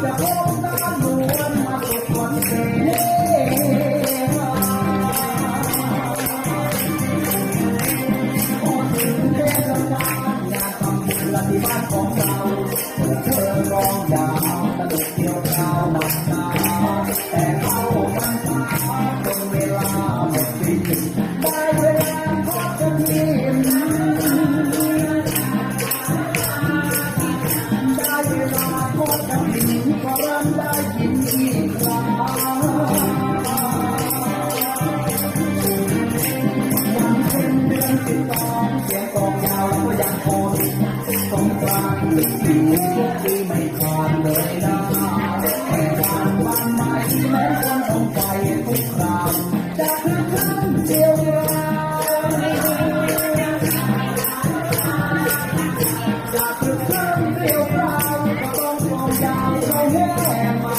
Música เลยนะแต่การวันไหน้คนทำใจทุกคราจะคืนคำเดียวราจะคืนคำเดียวราต้องมองยาวไปแห่มา